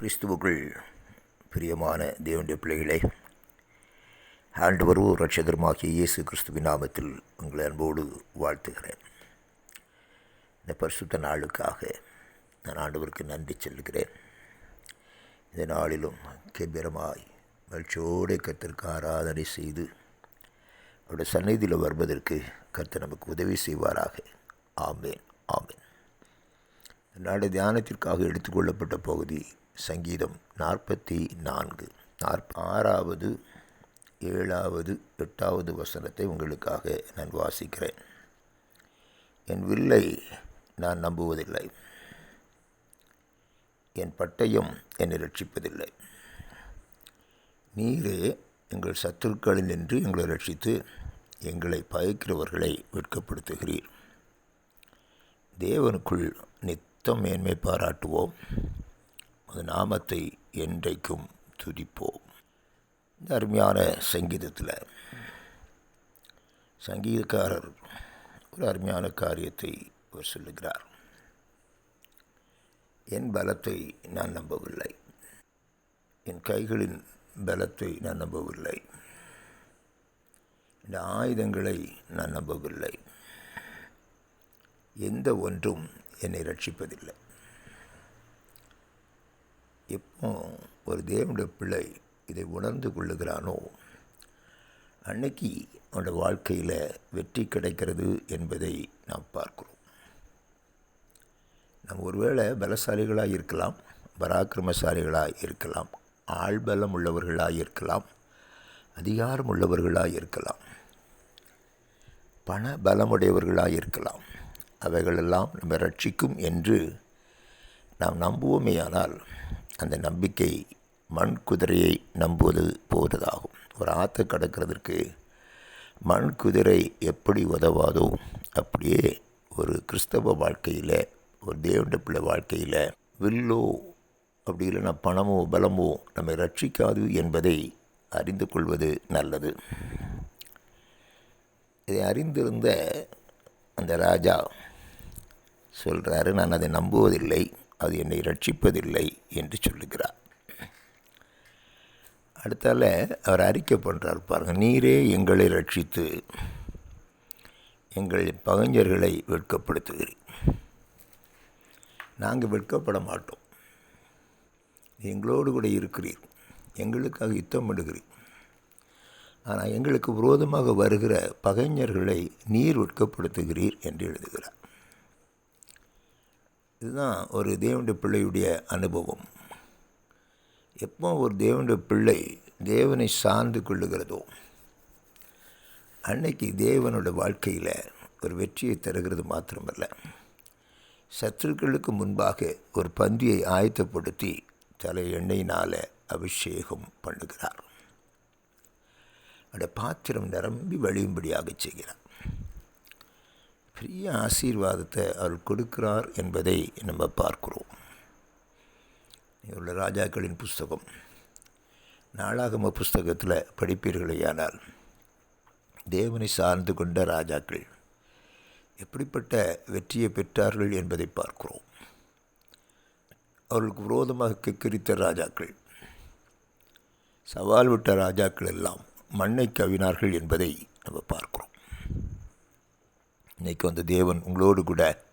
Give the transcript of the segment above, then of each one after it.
கிறிஸ்துவுக்குள் பிரியமான தேவனுடைய பிள்ளைகளே ஆண்டவரும் ரட்சகருமாகிய இயேசு கிறிஸ்துவின் நாமத்தில் உங்களை அன்போடு வாழ்த்துகிறேன். இந்த பரிசுத்த நாளுக்காக நான் ஆண்டவருக்கு நன்றி செல்கிறேன் இந்த நாளிலும் கெம்பீரமாய் மகிழ்ச்சியோடு கத்திற்கு ஆராதனை செய்து அவருடைய சந்நிதியில் வருவதற்கு கர்த்தர் நமக்கு உதவி செய்வாராக. ஆமேன் ஆமேன். நாடு தியானத்திற்காக எடுத்துக்கொள்ளப்பட்ட பகுதி சங்கீதம் நாற்பத்தி நான்கு. நாற்ப ஆறாவது ஏழாவது எட்டாவது வசனத்தை உங்களுக்காக நான் வாசிக்கிறேன். என் வில்லை நான் நம்புவதில்லை. என் பட்டயம் என்னை ரட்சிப்பதில்லை. நீரே எங்கள் சத்துருக்களில் நின்று எங்களை ரட்சித்து எங்களை பயக்கிறவர்களை வெட்கப்படுத்துகிறீர். தேவனுக்குள் நித்தம் மேன்மை பாராட்டுவோம். அது நாமத்தை என்றைக்கும் துதிப்போம். இந்த அருமையான சங்கீதத்தில். சங்கீதக்காரர் ஒரு அருமையான காரியத்தை அவர் சொல்லுகிறார். என் பலத்தை நான் நம்பவில்லை. என் கைகளின் பலத்தை நான் நம்பவில்லை. இந்த ஆயுதங்களை நான் நம்பவில்லை. எந்த ஒன்றும் என்னை ரட்சிப்பதில்லை. எப்போ ஒரு தேவனுடைய பிள்ளை இதை உணர்ந்து கொள்ளுகிறானோ அன்னைக்கு அவனோட வாழ்க்கையில் வெற்றி கிடைக்கிறது என்பதை நாம் பார்க்கிறோம். நம்ம ஒருவேளை பலசாலிகளாக இருக்கலாம் பராக்கிரமசாலிகளாக இருக்கலாம் ஆள்பலம் உள்ளவர்களாக இருக்கலாம் அதிகாரம் உள்ளவர்களாக இருக்கலாம் பண பலமுடையவர்களாக இருக்கலாம். அவைகளெல்லாம் நம்ம ரட்சிக்கும் என்று நாம் நம்புவோமேயானால் அந்த நம்பிக்கை மண் குதிரையை நம்புவது போவதாகும் ஒரு ஆற்று கடக்கிறதுக்கு மண் குதிரை எப்படி உதவாதோ அப்படியே ஒரு கிறிஸ்தவ வாழ்க்கையில் ஒரு தேவண்ட பிள்ளை வாழ்க்கையில் வில்லோ அப்படி இல்லைன்னா பணமோ பலமோ நம்மை ரட்சிக்காது என்பதை அறிந்து கொள்வது நல்லது. இதை அறிந்திருந்த அந்த ராஜா சொல்கிறாரு நான் அதை நம்புவதில்லை. அது என்னை ரட்சிப்பதில்லை என்று சொல்லுகிறார். அடுத்தால அவர் அறிக்கை பண்ணுறார் பாருங்கள் நீரே எங்களை ரட்சித்து எங்கள் பகைஞர்களை வெட்கப்படுத்துகிறீர். நாங்கள் வெட்கப்பட மாட்டோம். எங்களோடு கூட இருக்கிறீர். எங்களுக்காக யுத்தம் பண்ணுகிறீர் ஆனால் எங்களுக்கு விரோதமாக வருகிற பகைஞர்களை நீர் வெட்கப்படுத்துகிறீர் என்று எழுதுகிறார். இதுதான் ஒரு தேவனுடைய பிள்ளையுடைய அனுபவம். எப்போ ஒரு தேவனுடைய பிள்ளை தேவனை சார்ந்து கொள்ளுகிறதோ அன்னைக்கு தேவனோட வாழ்க்கையில் ஒரு வெற்றியை தருகிறது மாத்திரமல்ல. சத்துருக்களுக்கு முன்பாக ஒரு பந்தியை ஆயத்தப்படுத்தி தலை எண்ணெயினால் அபிஷேகம் பண்ணுகிறார். அந்த பாத்திரம் நிரம்பி வழியும்படியாக செய்கிறார். பெரிய ஆசீர்வாதத்தை அவர் கொடுக்கிறார் என்பதை நம்ம பார்க்கிறோம். உள்ள ராஜாக்களின் புஸ்தகம். நாளாகம புஸ்தகத்தில் படிப்பீர்களேயானால் தேவனை சார்ந்து கொண்ட ராஜாக்கள் எப்படிப்பட்ட வெற்றியை பெற்றார்கள் என்பதை பார்க்கிறோம். அவர்களுக்கு விரோதமாக கெக்கிரித்த ராஜாக்கள் சவால் விட்ட ராஜாக்கள் எல்லாம் மண்ணை கவினார்கள் என்பதை நம்ம பார்க்கிறோம். இன்றைக்கி வந்து தேவன் உங்களோடு கூட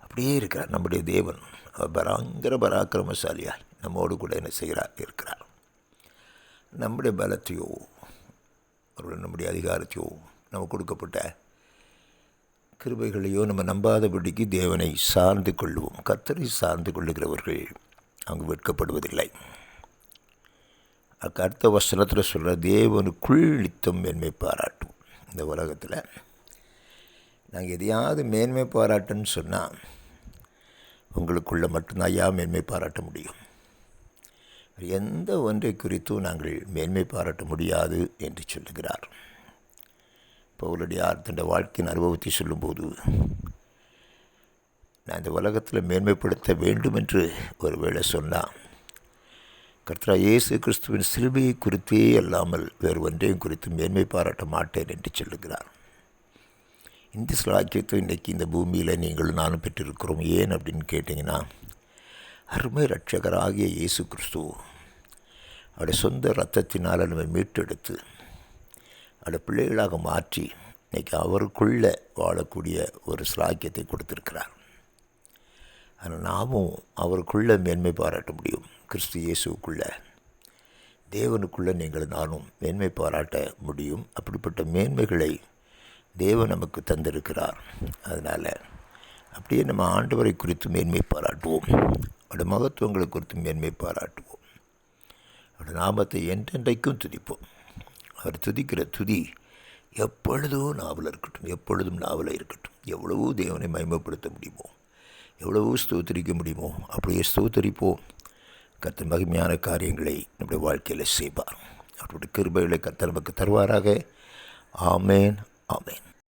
அப்படியே இருக்கிறார். நம்முடைய தேவன் அவர் பராங்கர பராக்கிரமசாலியார் நம்மோடு கூட என்ன செய்கிறார்? இருக்கிறார். நம்முடைய பலத்தையோ அவருடைய நம்முடைய அதிகாரத்தையோ நம்ம கொடுக்கப்பட்ட கிருபைகளையோ நம்ம நம்பாதபடிக்கு தேவனை சார்ந்து கொள்வோம் கத்தரை சார்ந்து கொள்ளுகிறவர்கள் அங்கு வெட்கப்படுவதில்லை. அதுக்கு அடுத்த வசனத்தில் சொல்கிற தேவனுக்குள் நித்தம் என்மை பாராட்டும். இந்த உலகத்தில் நாங்கள் எதையாவது மேன்மை பாராட்டுன்னு சொன்னால் உங்களுக்குள்ளே மட்டும்தான் ஐயா மேன்மை பாராட்ட முடியும். எந்த ஒன்றை குறித்தும் நாங்கள் மேன்மை பாராட்ட முடியாது என்று சொல்லுகிறார். பவுலடியார் தன் வாழ்க்கையின் அனுபவத்தை சொல்லும்போது நான் இந்த உலகத்தில் மேன்மைப்படுத்த வேண்டும் என்று ஒரு வேளை சொன்னால் கர்த்தரா இயேசு கிறிஸ்துவின் சிலுவையை குறித்தே அல்லாமல் வேறு ஒன்றையும் குறித்து மேன்மை பாராட்ட மாட்டேன் என்று சொல்லுகிறார். இந்த சிலாக்கியத்தை இன்றைக்கி இந்த பூமியில் நீங்கள் நானும் பெற்றிருக்கிறோம். ஏன் அப்படின்னு கேட்டிங்கன்னா அருமை ரட்சகராகிய இயேசு கிறிஸ்து அவருடைய சொந்த ரத்தத்தினால் நம்மை மீட்டெடுத்து அவருடைய பிள்ளைகளாக மாற்றி இன்றைக்கி அவருக்குள்ளே வாழக்கூடிய ஒரு ஸ்லாக்கியத்தை கொடுத்துருக்கிறார். ஆனால் நாமும் அவருக்குள்ளே மேன்மை பாராட்ட முடியும். கிறிஸ்து இயேசுக்குள்ளே தேவனுக்குள்ளே நீங்கள் நானும் மேன்மை பாராட்ட முடியும். அப்படிப்பட்ட மேன்மைகளை தேவன் நமக்கு தந்திருக்கிறார். அதனால் அப்படியே நம்ம ஆண்டவரை குறித்து மேன்மை பாராட்டுவோம். அவருடைய மகத்துவங்களை குறித்து மேன்மை பாராட்டுவோம். அவருடைய நாமத்தை என்றென்றைக்கும் துதிப்போம். அவர் துதிக்கிற துதி எப்பொழுதும் நாவல் இருக்கட்டும் எப்பொழுதும் நாவலாக இருக்கட்டும். எவ்வளவோ தேவனை மயமப்படுத்த முடியுமோ எவ்வளவோ ஸ்தோத்தரிக்க முடியுமோ அப்படியே ஸ்தோத்தரிப்போம். கத்தன் மகிமையான காரியங்களை நம்முடைய வாழ்க்கையில் செய்வார். அவருடைய கிருபைகளை கத்தன் நமக்கு தருவாராக. ஆமேன். ஆமேன்